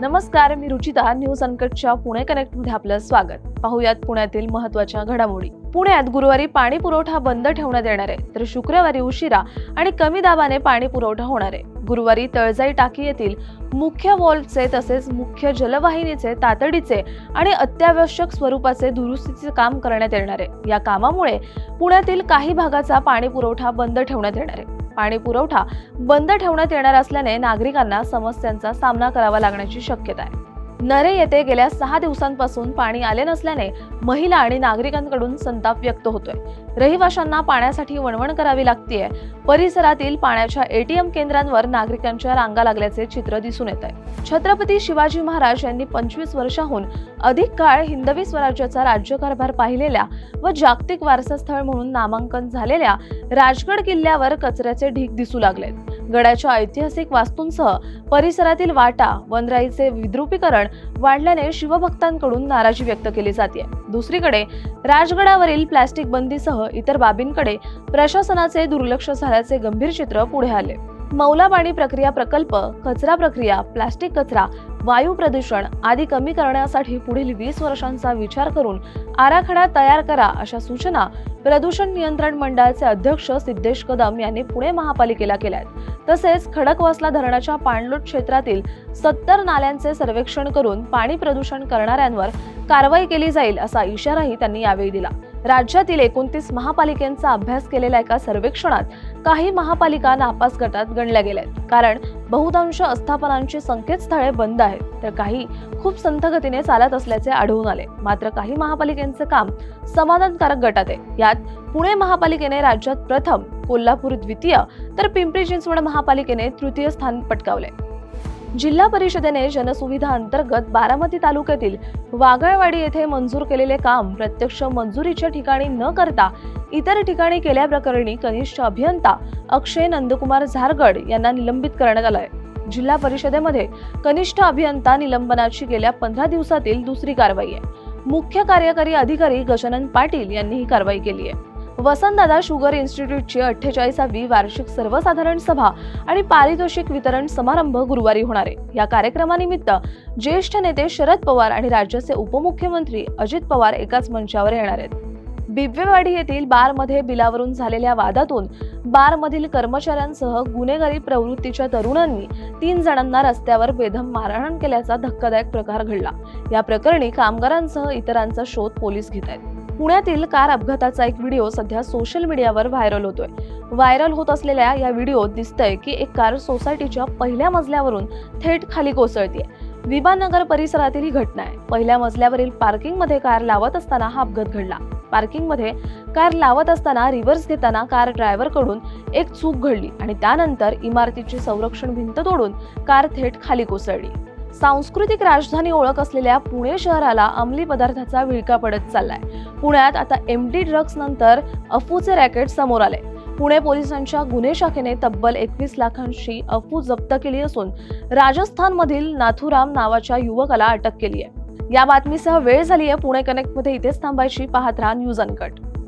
नमस्कार मी रुचिता न्यूज अनकटच्या पुणे कनेक्टमध्ये आपलं स्वागत. पाहुयात पुण्यातील महत्त्वाच्या घडामोडी. पुण्यात गुरुवारी पाणी पुरवठा बंद ठेवण्यात येणार आहे तर शुक्रवारी उशिरा आणि कमी दाबाने पाणी पुरवठा होणार आहे. गुरुवारी तळजाई टाकी येथील मुख्य वॉल्वचे तसेच मुख्य जलवाहिनीचे तातडीचे आणि अत्यावश्यक स्वरूपाचे दुरुस्तीचे काम करण्यात येणार आहे. या कामामुळे पुण्यातील काही भागाचा पाणी पुरवठा बंद ठेवण्यात येणार आहे. पाणी पुरवठा बंद ठेवण्यात येणार असल्याने नागरिकांना समस्यांचा सामना करावा लागण्याची शक्यता आहे. नरे येथे गेल्या सहा दिवसांपासून पाणी आले नसल्याने महिला आणि नागरिकांकडून संताप व्यक्त होतोय. रहिवाशांना पाण्यासाठी वणवण करावी लागतीये. परिसरातील पाण्याच्या एटीएम केंद्रांवर नागरिकांच्या रांगा लागल्याचे चित्र दिसून येत आहे छत्रपती शिवाजी महाराज यांनी पंचवीस वर्षाहून अधिक काळ हिंदवी स्वराज्याचा राज्यकारभार पाहिलेल्या व जागतिक वारसा स्थळ म्हणून नामांकन झालेल्या राजगड किल्ल्यावर कचऱ्याचे ढीग दिसू लागलेत. गडाच्या ऐतिहासिक वास्तूंसह परिसरातील वाटा वनराईचे विद्रुपीकरण वाढल्याने शिवभक्तांकडून नाराजी व्यक्त केली जाते. दुसरीकडे राजगडावरील प्लॅस्टिक बंदीसह इतर बाबींकडे प्रशासनाचे दुर्लक्ष झाल्याचे गंभीर चित्र पुढे आले. मौलापाणी प्रक्रिया प्रकल्प कचरा प्रक्रिया प्लास्टिक कचरा वायू प्रदूषण आदी कमी करण्यासाठी पुढील वीस वर्षांचा विचार करून आराखडा तयार करा अशा सूचना प्रदूषण नियंत्रण मंडळाचे अध्यक्ष सिद्धेश कदम यांनी पुणे महापालिकेला केल्या आहेत. तसेच खडकवासला धरणाच्या पाणलोट क्षेत्रातील सत्तर नाल्यांचे सर्वेक्षण करून पाणी प्रदूषण करणाऱ्यांवर कारवाई केली जाईल असा इशाराही त्यांनी यावेळी दिला. राज्यातील एकोणतीस महापालिकांचा अभ्यास केलेल्या एका सर्वेक्षणात काही महापालिका नापास गटात गणल्या गेल्या आहेत कारण बहुतांश आस्थापनांची संकेतस्थळे बंद आहेत तर काही खूप संथ गतीने चालत असल्याचे आढळून आले. मात्र काही महापालिकांचे काम समाधानकारक गटात आहे. यात पुणे महापालिकेने राज्यात प्रथम कोल्हापूर द्वितीय तर पिंपरी चिंचवड महापालिकेने तृतीय स्थान पटकावले जिल्हा परिषदेने जनसुविधा अंतर्गत बारामती तालुक्यातील वागळवाडी येथे मंजूर केलेले काम प्रत्यक्ष मंजुरीच्या ठिकाणी न करता इतर ठिकाणी केल्याप्रकरणी कनिष्ठ अभियंता अक्षय नंदकुमार झारगड यांना निलंबित करण्यात आलंय. आहे जिल्हा परिषदेमध्ये कनिष्ठ अभियंता निलंबनाची गेल्या पंधरा दिवसातील दुसरी कारवाई आहे. मुख्य कार्यकारी अधिकारी गजानन पाटील यांनी ही कारवाई केली आहे. वसंतदादा शुगर इन्स्टिट्यूटची अठ्ठेचाळीसावी वार्षिक सर्वसाधारण सभा आणि पारितोषिक वितरण समारंभ गुरुवारी होणार आहे. या कार्यक्रमानिमित्त ज्येष्ठ नेते शरद पवार आणि राज्याचे उपमुख्यमंत्री अजित पवार एकाच मंचावर येणार आहेत. बिबवेवाडी येथील बारमध्ये बिलावरून झालेल्या वादातून बारमधील कर्मचाऱ्यांसह गुन्हेगारी प्रवृत्तीच्या तरुणांनी तीन जणांना रस्त्यावर बेदम मारहाण केल्याचा धक्कादायक प्रकार घडला. या प्रकरणी कामगारांसह इतरांचा शोध पोलीस घेत आहेत. पुण्यातील कार अपघाताचा एक व्हिडिओ सध्या सोशल मीडियावर व्हायरल होतोय. व्हायरल होत असलेल्या या व्हिडिओत दिसतंय की एक कार सोसायटीच्या पहिल्या मजल्यावरून थेट खाली कोसळतीये. विमाननगर परिसरातील ही घटना आहे. पहिल्या मजल्यावरील पार्किंगमध्ये कार लावत असताना हा अपघात घडला. पार्किंगमध्ये कार लावत असताना रिव्हर्स घेताना कार ड्रायव्हरकडून एक चूक घडली आणि त्यानंतर इमारतीची संरक्षण भिंत तोडून कार थेट खाली कोसळली. सांस्कृतिक राजधानी ओळख असलेल्या पुणे शहराला अंमली पदार्थाचा विळका पडत चाललाय. पुण्यात आता एम डी ड्रग्ज नंतर अफूचे रॅकेट समोर आले. पुणे पोलिसांच्या गुन्हे शाखेने तब्बल एकवीस लाखांशी अफू जप्त केली असून राजस्थानमधील नाथुराम नावाच्या युवकाला अटक केली आहे या बातमीसह वेळ झाली आहे पुणे कनेक्टमध्ये. इथेच थांबायची पाहत राहा न्यूज अनकट.